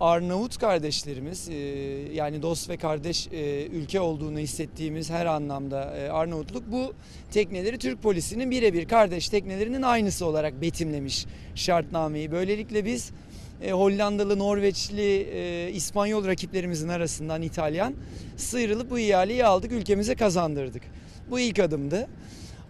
Arnavut kardeşlerimiz e, yani dost ve kardeş e, ülke olduğunu hissettiğimiz her anlamda e, Arnavutluk bu tekneleri Türk polisinin birebir kardeş teknelerinin aynısı olarak betimlemiş şartnameyi. Böylelikle biz Hollandalı, Norveçli, İspanyol rakiplerimizin arasından İtalyan sıyrılıp bu ihaleyi aldık, ülkemize kazandırdık. Bu ilk adımdı.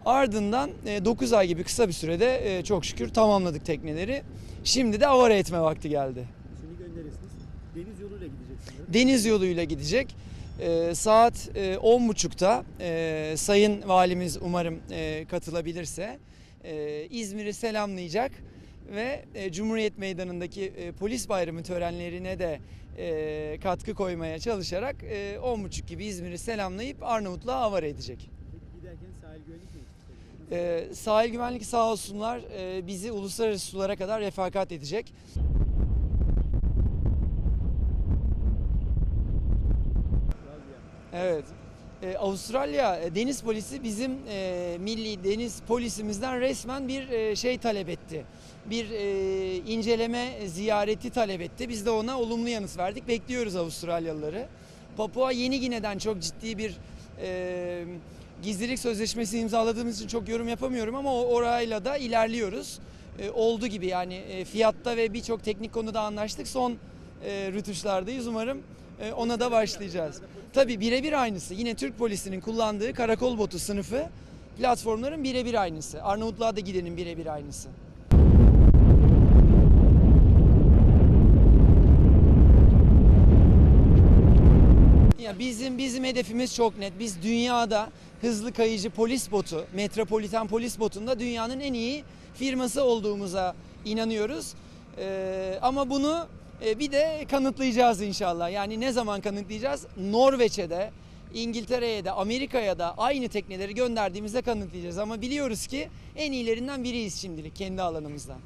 Ardından 9 ay gibi kısa bir sürede çok şükür tamamladık tekneleri. Şimdi de avara etme vakti geldi. Şimdi gönderirsiniz. Deniz yoluyla gideceksiniz. Deniz yoluyla gidecek. E, saat e, 10.30'da e, Sayın Valimiz umarım e, katılabilirse e, İzmir'i selamlayacak ve e, Cumhuriyet Meydanı'ndaki e, polis bayramı törenlerine de e, katkı koymaya çalışarak e, 10.30 gibi İzmir'i selamlayıp Arnavutluğa havara edecek. Peki giderken sahil güvenlik mi? E, sahil güvenlik sağ olsunlar e, bizi uluslararası sulara kadar refakat edecek. Evet. Ee, Avustralya e, Deniz Polisi bizim e, milli deniz polisimizden resmen bir e, şey talep etti. Bir e, inceleme ziyareti talep etti. Biz de ona olumlu yanıt verdik. Bekliyoruz Avustralyalıları. Papua Yeni Gine'den çok ciddi bir e, gizlilik sözleşmesi imzaladığımız için çok yorum yapamıyorum ama orayla da ilerliyoruz. E, oldu gibi yani e, fiyatta ve birçok teknik konuda anlaştık. Son e, rütuşlardayız. Umarım ona da başlayacağız. Tabii birebir aynısı. Yine Türk polisinin kullandığı karakol botu sınıfı platformların birebir aynısı. Arnavutluğa da gidenin birebir aynısı. Ya bizim bizim hedefimiz çok net. Biz dünyada hızlı kayıcı polis botu, metropoliten polis botunda dünyanın en iyi firması olduğumuza inanıyoruz. Ee, ama bunu e, bir de kanıtlayacağız inşallah. Yani ne zaman kanıtlayacağız? Norveç'e de, İngiltere'ye de, Amerika'ya da aynı tekneleri gönderdiğimizde kanıtlayacağız. Ama biliyoruz ki en iyilerinden biriyiz şimdilik kendi alanımızda.